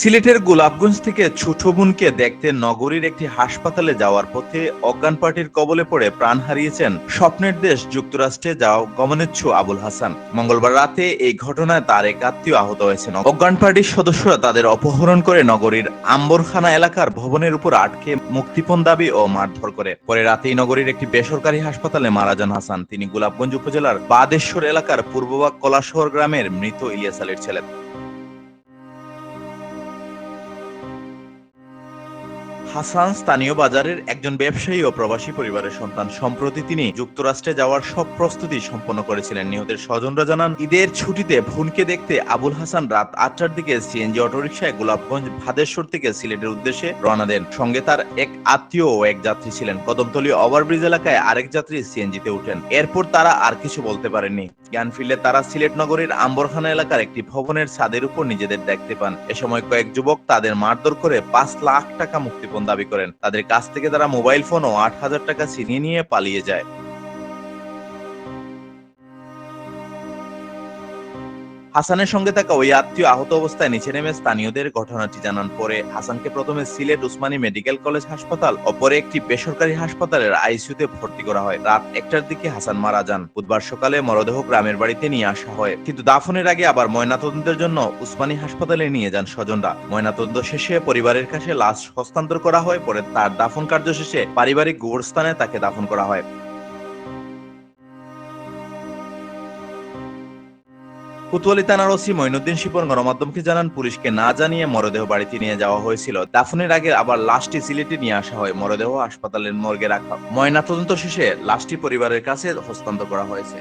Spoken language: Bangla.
সিলেটের গোলাপগঞ্জ থেকে ছোট বোনকে দেখতে নগরীর একটি হাসপাতালে যাওয়ার পথে অজ্ঞান পার্টির কবলে পড়ে প্রাণ হারিয়েছেন স্বপ্নের দেশ যুক্তরাষ্ট্রে যাও গমনেচ্ছু আবুল হাসান। মঙ্গলবার রাতে এই ঘটনায় তার এক আত্মীয় আহত হয়েছেন। অজ্ঞান পার্টির সদস্যরা তাদের অপহরণ করে নগরীর আম্বরখানা এলাকার ভবনের উপর আটকে মুক্তিপণ দাবি ও মারধর করে। পরে রাতেই নগরীর একটি বেসরকারি হাসপাতালে মারা যান হাসান। তিনি গোলাপগঞ্জ উপজেলার বাদেশ্বর এলাকার পূর্ববাগ কলাশহর গ্রামের মৃত ইলিয়াস আলীর ছেলে। হাসান স্থানীয় বাজারের একজন ব্যবসায়ী ও প্রবাসী পরিবারের সন্তান। সম্প্রতি তিনি যুক্তরাষ্ট্রে যাওয়ার সব প্রস্তুতি সম্পন্ন করেছিলেন। নিহতের স্বজনরা জানান, ঈদের ছুটিতে ভুনকে দেখতে আবুল হাসান রাত আটটার দিকে সিএনজি অটোরিকশায় গোলাপগঞ্জ ভাদেশ্বর থেকে সিলেটের উদ্দেশ্যে রওনা দেন। সঙ্গে তার এক আত্মীয় ও এক যাত্রী ছিলেন। কদমতলী ওভারব্রিজ এলাকায় আরেক যাত্রী সিএনজিতে উঠেন। এরপর তারা আর কিছু বলতে পারেননি। জ্ঞান ফিরলে তারা সিলেট নগরীর আম্বরখানা এলাকার একটি ভবনের ছাদের উপর নিজেদের দেখতে পান। এ সময় কয়েক যুবক তাদের মারধর করে পাঁচ লাখ টাকা মুক্তিপণ দাবি করেন। তাদের কাছ থেকে তারা মোবাইল ফোন ও আট হাজার টাকা ছিনিয়ে নিয়ে পালিয়ে যায়। হাসানের সঙ্গে থাকা ওই আত্মীয় আহত অবস্থায় নিচে নেমে স্থানীয়দের ঘটনাটি জানান পরে হাসানকে প্রথমে সিলেট উসমানী মেডিকেল কলেজ হাসপাতাল ও পরে একটি বেসরকারি হাসপাতালের আইসিইউতে ভর্তি করা হয়। রাত একটার দিকে হাসান মারা যান। বুধবার সকালে মরদেহ গ্রামের বাড়িতে নিয়ে আসা হয়। কিন্তু দাফনের আগে আবার ময়নাতদন্তের জন্য উসমানী হাসপাতালে নিয়ে যান স্বজনরা। ময়নাতদন্ত শেষে পরিবারের কাছে লাশ হস্তান্তর করা হয়, পরে তার দাফন কার্য শেষে পারিবারিক গোরস্থানে তাকে দাফন করা হয়। কুতুয়ালি থানার ওসি মইনুদ্দিন শিপন গণমাধ্যমকে জানান, পুলিশকে না জানিয়ে মরদেহ বাড়িতে নিয়ে যাওয়া হয়েছিল। দাফনের আগে আবার লাশটি সিলেটে নিয়ে আসা হয়। মরদেহ হাসপাতালের মর্গে রাখা ময়নাতদন্ত শেষে লাশটি পরিবারের কাছে হস্তান্তর করা হয়েছে।